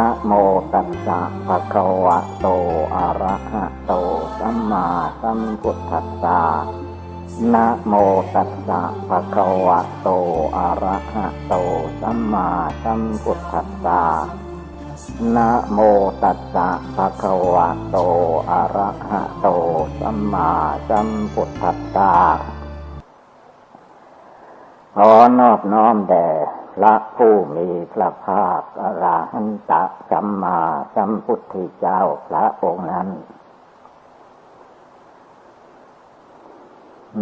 นะโมตัสสะภะคะวะโต อะระหะโต สัมมาสัมพุทธัสสะนะโมตัสสะภะคะวะโต อะระหะโต สัมมาสัมพุทธัสสะนะโมตัสสะภะคะวะโต อะระหะโต สัมมาสัมพุทธัสสะขอนอบน้อมแด่ ระผู้มีพระภาคอรหันตสัมมาสัมพุทธเจ้าพระองค์นั้น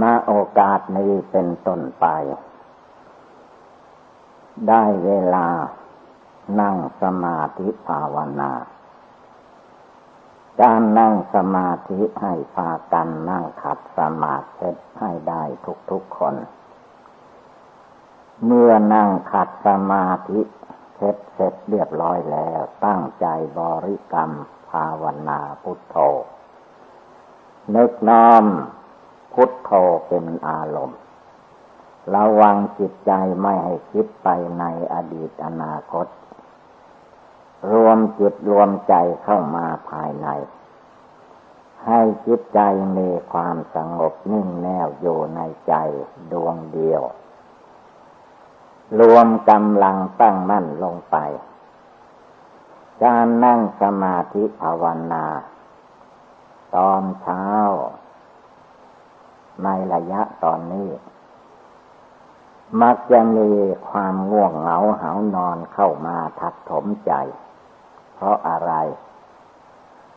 ณโอกาสนี้เป็นต้นไป ได้เวลานั่งสมาธิภาวนา การนั่งสมาธิให้พากันนั่งขัดสมาธิให้ได้ทุกๆคน เมื่อนั่งขัดสมาธิเสร็จเสร็จเรียบร้อยแล้ว ตั้งใจบริกรรมภาวนาพุทโธนึกน้อมพุทโธเป็นอารมณ์ ระวังจิตใจไม่ให้คิดไปในอดีตอนาคต รวมจิตรวมใจเข้ามาภายใน ให้จิตใจมีความสงบนิ่งแน่วอยู่ในใจดวงเดียว รวมกำลังตั้งมั่นลงไป การนั่งสมาธิภาวนา ตอนเช้า ในระยะตอนนี้ มักจะมีความง่วงเหงาหานอนเข้ามาทักถมใจ เพราะอะไร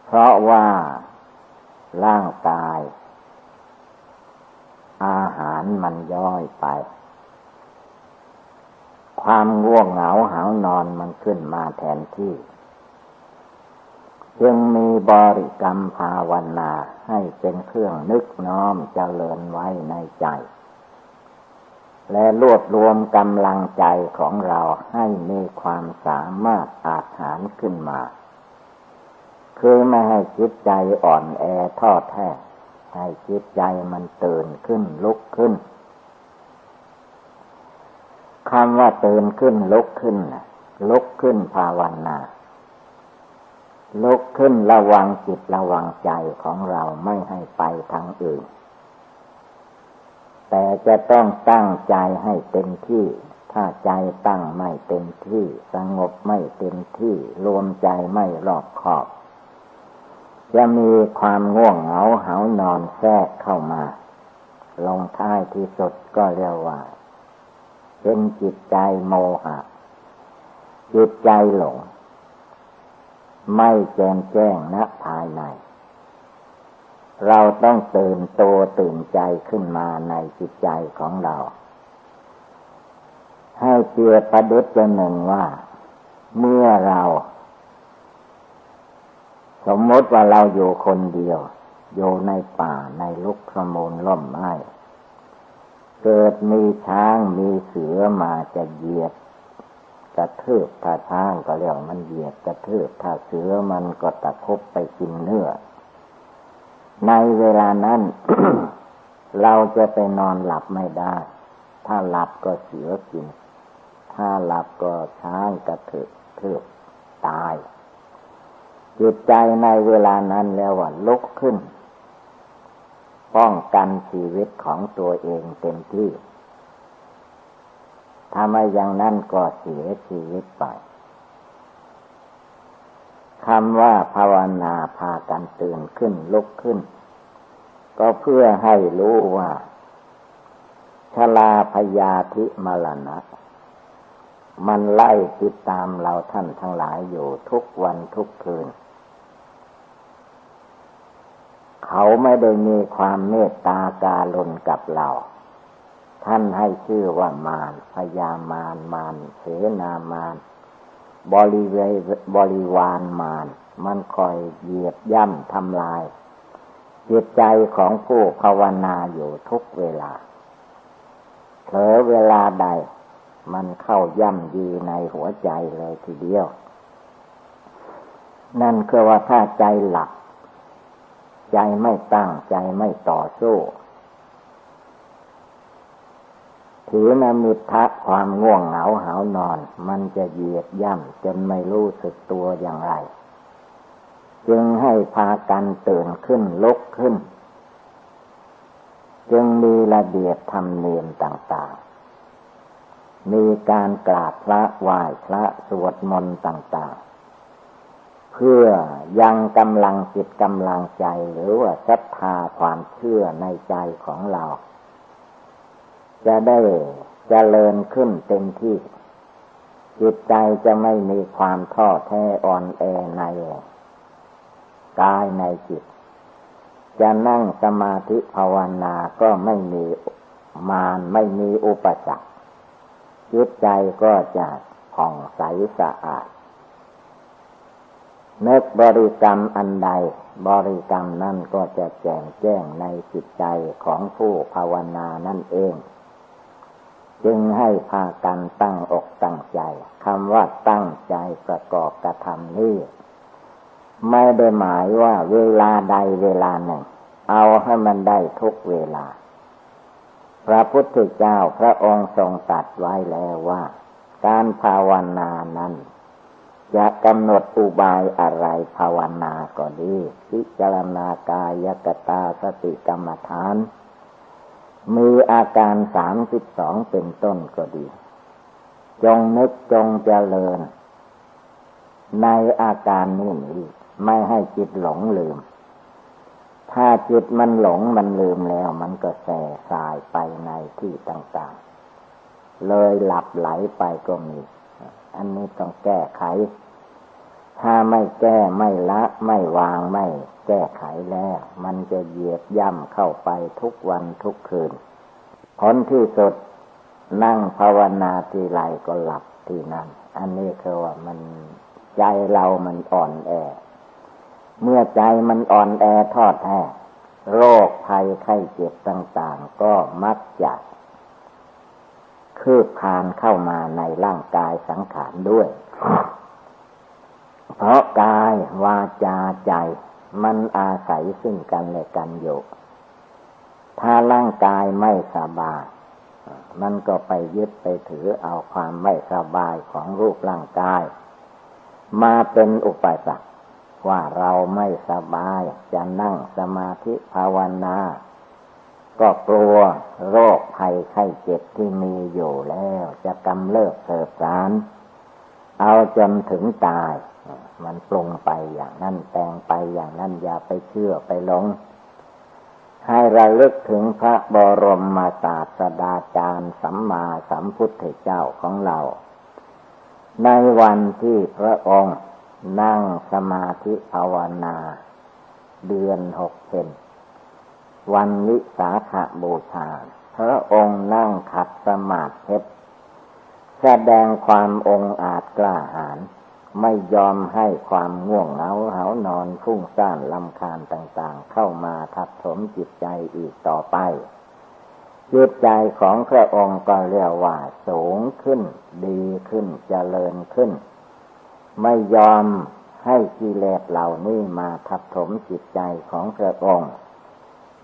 เพราะว่าร่างกาย อาหารมันย่อยไป ความง่วงเหงาหานอนมันขึ้นมาแทนที่จึงมีบริกรรมภาวนาให้เป็นเครื่องนึกน้อมเจริญไว้ในใจ และรวบรวมกำลังใจของเราให้มีความสามารถอาจหารขึ้นมา คือไม่ให้จิตใจอ่อนแอทอดแท้ให้จิตใจมันตื่นขึ้นลุกขึ้น คำว่าตื่นขึ้นลุกขึ้นลุกขึ้นภาวนาลุกขึ้นระวังจิตระวังใจของเราไม่ให้ไปทางอื่น แต่จะต้องตั้งใจให้เต็มที่ ถ้าใจตั้งไม่เต็มที่ สงบไม่เต็มที่ รวมใจไม่รอบขอบ จะมีความง่วงเหงาเหานอนแทรกเข้ามา ลงท้ายที่สุดก็เรียกว่า เป็นจิตใจโมหะ จิตใจหลง ไม่แจ่มแจ้งณภายใน เราต้องตื่นตัวตื่นใจขึ้นมาในจิตใจของเรา ให้เปียประดุจจะหนึ่งว่า เมื่อเรา สมมติว่าเราอยู่คนเดียว อยู่ในป่าในลุกขมูลล่มไม้ เกิดมีช้างมีเสือมาจะเหยียดกระเทืบถ้าช้างก็เรียกมันเหยียดกระเทืบถ้าเสือมันก็ตะคบไปกินเนื้อ ในเวลานั้น เราจะไปนอนหลับไม่ได้ ถ้าหลับก็เสือกิน ถ้าหลับก็ช้างกระเทืบเทืบตายจิตใจในเวลานั้นแล้วว่าลุกขึ้น ป้องกันชีวิตของตัวเองเต็มที่ ถ้าไม่อย่างนั้นก็เสียชีวิตไปคำว่าภาวนาพากันตื่นขึ้นลุกขึ้น ก็เพื่อให้รู้ว่าชลาพยาธิมรณะ มันไล่ติดตามเราท่านทั้งหลายอยู่ทุกวันทุกคืน เขาไม่ได้มีความเมตตาการุณกับเรา ท่านให้ชื่อว่ามารพยามารมารเสนามารบริเวบริวารมารมันคอยเหยียบย่ำทำลาย จิตใจของผู้ภาวนาอยู่ทุกเวลาเผลอเวลาใด มันเข้าย่ำยีในหัวใจเลยทีเดียว นั่นคือว่าถ้าใจหลับ ใจไม่ตั้งใจไม่ต่อสู้ถีนมิทะความง่วงเหงาหานอน มันจะเหยียดย่ำจนไม่รู้สึกตัวอย่างไร จึงให้พากันตื่นขึ้นลุกขึ้น จึงมีระเบียบธรรมเนียมต่างๆ มีการกราบพระไหว้พระสวดมนต์ต่าง ๆ เพื่อยังกำลังจิตกำลังใจ หรือว่าศรัทธาความเชื่อในใจของเรา จะได้จเจริญขึ้นเต็มที่ จิตใจจะไม่มีความท้อแท้อ่อนแอในกายในจิต จะนั่งสมาธิภาวนาก็ไม่มีมารไม่มีอุปสรรคจิตใจก็จะผ่องใสสะอาด นึกบริกรรมอันใด บริกรรมนั่นก็จะแจ่มแจ้งในจิตใจของผู้ภาวนานั่นเอง จึงให้พากันตั้งอกตั้งใจคำว่าตั้งใจประกอบกระทำนี้ไม่ได้หมายว่าเวลาใดเวลาหนึ่ง เอาให้มันได้ทุกเวลา พระพุทธเจ้าพระองค์ทรงตัดไว้แล้วว่า การภาวนานั้น จะกำหนดอุบายอะไรภาวนาก็ดี พิจารณากายกตาสติกรรมฐาน มีอาการสามสิบสองเป็นต้นก็ดี จงนึกจงเจริญ ในอาการนี้นี้ไม่ให้จิตหลงลืม ถ้าจิตมันหลงมันลืมแล้ว มันก็แส่สายไปในที่ต่างๆ เลยหลับไหลไปก็มีอันนี้ต้องแก้ไข ถ้าไม่แก้ไม่ละไม่วางไม่แก้ไขแล้ว มันจะเหยียบย่ำเข้าไปทุกวันทุกคืนผลที่สุดนั่งภาวนาทีไรก็หลับที่นั่น อันนี้คือว่ามันใจเรามันอ่อนแอ เมื่อใจมันอ่อนแอทอดแท้โรคภัยไข้เจ็บต่าง ๆ ก็มักจะคืบคานเข้ามาในร่างกายสังขารด้วย เพราะกายวาจาใจ มันอาศัยซึ่งกันและกันอยู่ ถ้าร่างกายไม่สบาย มันก็ไปยึดไปถือเอาความไม่สบายของรูปร่างกาย มาเป็นอุปสรรคว่าเราไม่สบายจะนั่งสมาธิภาวนา ก็กลัวโรคภัยไข้เจ็บที่มีอยู่แล้วจะกำเริบเสบสาร เอาจนถึงตาย มันปรุงไปอย่างนั้นแต่งไปอย่างนั้นอย่าไปเชื่อไปหลง ให้ระลึกถึงพระบรมมาศาสดาจารย์สัมมาสัมพุทธเจ้าของเรา ในวันที่พระองค์นั่งสมาธิภาวนา เดือนหกเป็นวันวิสาขบูชา พระองค์นั่งขัดสมาธิ แสดงความองอาจกล้าหาญไม่ยอมให้ความง่วงเหงาเหานอนฟุ้งซ่านลำคาญต่างๆ เข้ามาทับถมจิตใจอีกต่อไปจิตใจของพระองค์ก็เรียกว่าสูงขึ้น ดีขึ้นจเจริญขึ้น ไม่ยอมให้กิเลสเหล่านี้มาทับถมจิตใจของพระองค์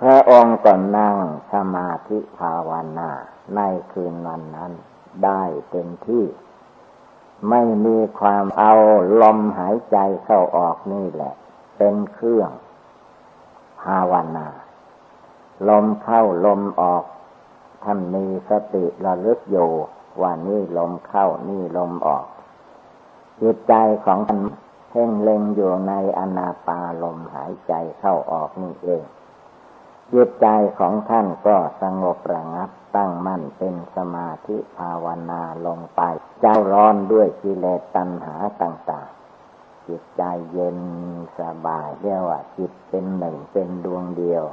พระองค์ก็นั่งสมาธิภาวนาในคืนวันนั้น ได้เต็มที่ ไม่มีความเอาลมหายใจเข้าออกนี่แหละ เป็นเครื่องภาวนา ลมเข้าลมออกท่านมีสติระลึกอยู่ว่านี่ลมเข้านี่ลมออกจิตใจของท่านเพ่งเล็งอยู่ในอนาปาลมหายใจเข้าออกนี่เอง จิตใจของท่านก็สงบระงับตั้งมั่นเป็นสมาธิภาวนาลงไป เจ้าร้อนด้วยกิเลสตัณหาต่างๆ จิตใจเย็นสบายเรียกว่าจิตเป็นหนึ่งเป็นดวงเดียว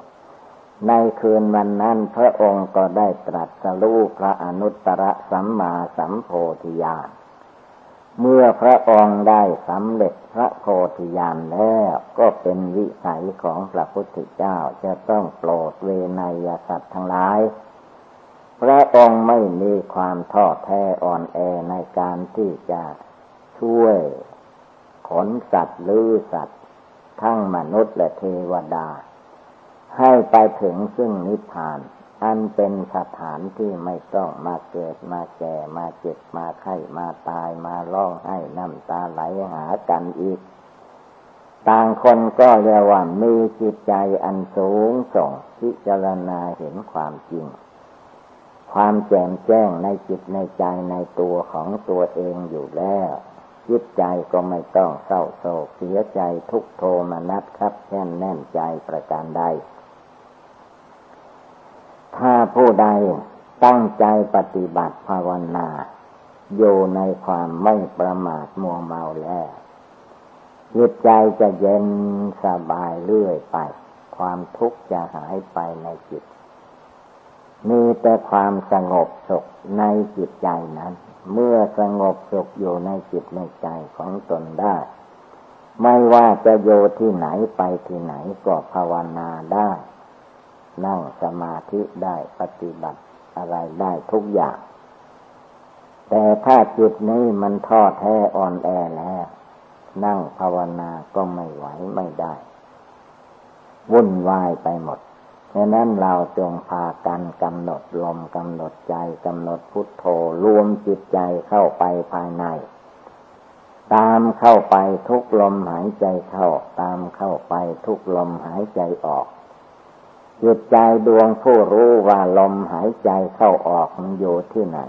ในคืนวันนั้นพระองค์ก็ได้ตรัสรู้พระอนุตตรสัมมาสัมโพธิญาณ เมื่อพระองค์ได้สำเร็จพระโพธิญาณแล้วก็เป็นวิสัยของพระพุทธเจ้าจะต้องโปรดเวนัยสัตว์ทั้งหลาย พระองค์ไม่มีความท้อแท้อ่อนแอในการที่จะช่วยขนสัตว์หรือสัตว์ ทั้งมนุษย์และเทวดา ให้ไปถึงซึ่งนิพพาน อันเป็นสถานที่ไม่ต้องมาเกิดมาแก่มาเจ็บมาไข้มาตายมาร้องไห้น้ำตาไหลหากันอีก ต่างคนก็เรียกว่ามีจิตใจอันสูงส่งพิจารณาเห็นความจริง ความแจ่มแจ้งในจิตในใจในตัวของตัวเองอยู่แล้วจิตใจก็ไม่ต้องเศร้าโศกเสียใจทุกโทมนัสครับแน่นแน่นใจประการใด ถ้าผู้ใดตั้งใจปฏิบัติภาวนาอยู่ในความไม่ประมาทมัวเมาแล้วจิตใจจะเย็นสบายเรื่อยไป ความทุกข์จะหายไปในจิต มีแต่ความสงบสุขในจิตใจนั้น เมื่อสงบสุขอยู่ในจิตในใจของตนได้ ไม่ว่าจะโยที่ไหนไปที่ไหนก็ภาวนาได้ นั่งสมาธิได้ปฏิบัติอะไรได้ทุกอย่าง แต่ถ้าจิตนี้มันท้อแท้อ่อนแอแล้ว นั่งภาวนาก็ไม่ไหวไม่ได้ วุ่นวายไปหมดดังนั้นเราจงพากันกำหนดลมกำหนดใจกำหนดพุทโธรวมจิตใจเข้าไปภายใน ตามเข้าไปทุกลมหายใจเข้า ตามเข้าไปทุกลมหายใจออก จิตใจดวงผู้รู้ว่าลมหายใจเข้าออกมันอยู่ที่ไหน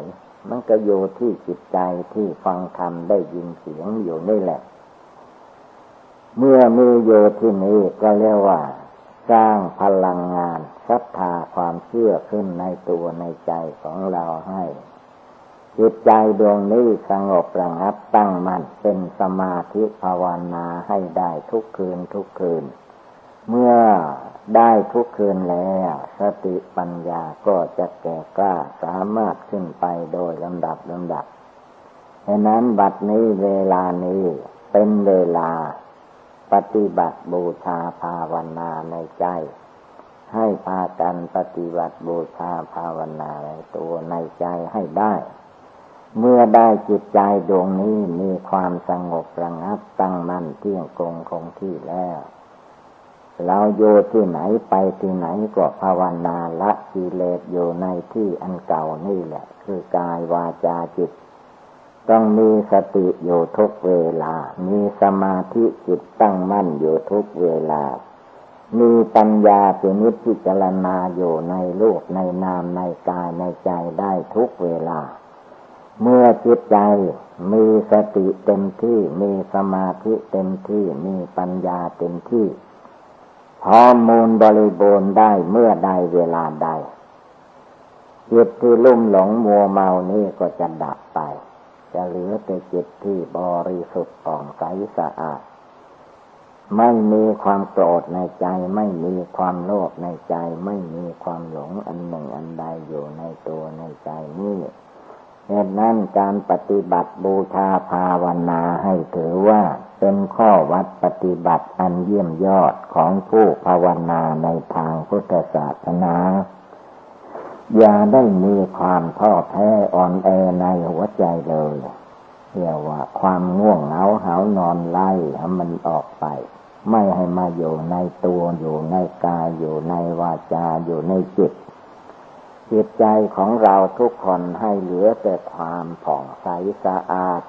มันก็อยู่ที่จิตใจที่ฟังธรรมได้ยินเสียงอยู่นี่แหละ เมื่อมีอยู่ที่นี้ก็เรียกว่า สร้างพลังงานศรัทธาความเชื่อขึ้นในตัวในใจของเราให้จิตใจดวงนี้สงบระงับตั้งมั่นเป็นสมาธิภาวนาให้ได้ทุกคืนทุกคืน เมื่อได้ทุกคืนแล้ว สติปัญญาก็จะแก่กล้าสามารถขึ้นไปโดยลำดับลำดับฉะนั้นบัดนี้เวลานี้เป็นเวลา ปฏิบัติบูชาภาวนาในใจ ให้พากันปฏิบัติบูชาภาวนาในตัวในใจให้ได้ เมื่อได้จิตใจดวงนี้มีความสงบระงับตั้งมั่นเที่ยงคงคงที่แล้ว เราโยที่ไหนไปที่ไหนก็ภาวนาละกิเลสอยู่ในที่อันเก่านี่แหละ คือกายวาจาจิต ต้องมีสติอยู่ทุกเวลา มีสมาธิจิตตั้งมั่นอยู่ทุกเวลา มีปัญญาเป็นนิพพิจารณาอยู่ในรูปในนามในกายในใจได้ทุกเวลา เมื่อจิตใจมีสติเต็มที่ มีสมาธิเต็มที่ มีปัญญาเต็มที่ พร้อมมูลบริบูรณ์ได้เมื่อใดเวลาใดจิตที่ลุ่มหลงมัวเมานี่ก็จะดับไป จะเหลือแต่จิตที่บริสุทธิ์ผ่องใสสะอาด ไม่มีความโกรธในใจ ไม่มีความโลภในใจ ไม่มีความหลงอันหนึ่งอันใดอยู่ในตัวในใจนี่ เหตุนั้นการปฏิบัติบูชาภาวนาให้ถือว่า เป็นข้อวัดปฏิบัติอันเยี่ยมยอดของผู้ภาวนาในทางพุทธศาสนา อย่าได้มีความท้อแท้อ่อนแอในหัวใจเลยเรียกว่าความง่วงเหงาหานอนไล่ให้มันออกไป ไม่ให้มาอยู่ในตัวอยู่ในกายอยู่ในวาจาอยู่ในจิต จิตใจของเราทุกคนให้เหลือแต่ความผ่องใสสะอาด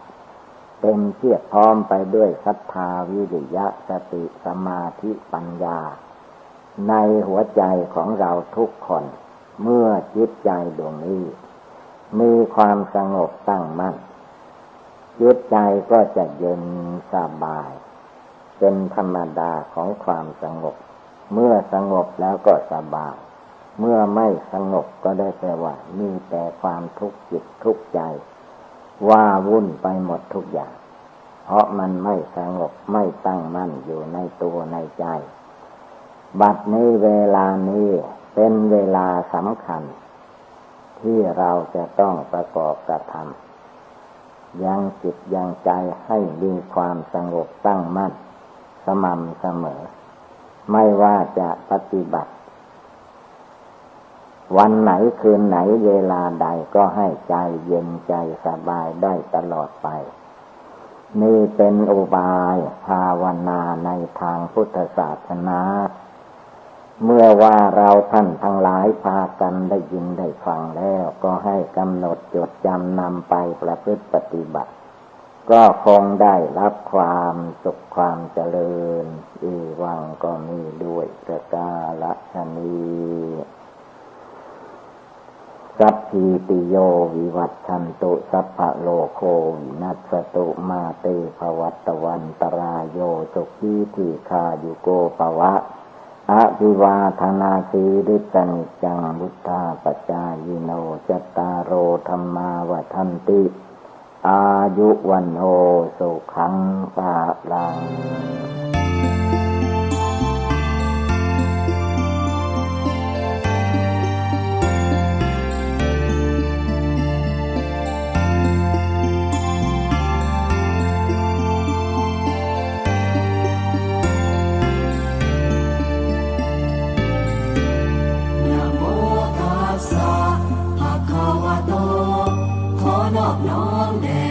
เต็มเพียบพร้อมไปด้วยศรัทธาวิริยะสติสมาธิปัญญา ในหัวใจของเราทุกคน เมื่อจิตใจดวงนี้ มีความสงบตั้งมั่นจิตใจก็จะเย็นสบาย เป็นธรรมดาของความสงบ เมื่อสงบแล้วก็สบาย เมื่อไม่สงบก็ได้แปลว่า มีแต่ความทุกข์จิตทุกข์ใจ ว่าวุ่นไปหมดทุกอย่าง เพราะมันไม่สงบไม่ตั้งมั่นอยู่ในตัวในใจ บัดนี้เวลานี้เป็นเวลาสำคัญ ที่เราจะต้องประกอบกระทำยังจิตยังใจให้มีความสงบตั้งมั่น สม่ำเสมอ ไม่ว่าจะปฏิบัติ วันไหนคืนไหนเวลาใดก็ให้ใจเย็นใจสบายได้ตลอดไป นี่เป็นอุบายภาวนาในทางพุทธศาสนา เมื่อว่าเราท่านทั้งหลายพากันได้ยินได้ฟังแล้วก็ให้กำหนดจดจำนำไปประพฤติปฏิบัติ ก็คงได้รับความสุขความเจริญอีวังก็มีด้วยประกาละชนี้ สัพพีติโยวิวัตชันตุสัพพะโลโควินัสตุมาเตภวัตวันตรายโยสุขีทีคายุโกภวะอะวิวาธนาสีริสนิจังบุทธาปจายโนจตตารโอธรรมาวทันติ อายุวันโอสุขังปะลัง อบน้อมแด่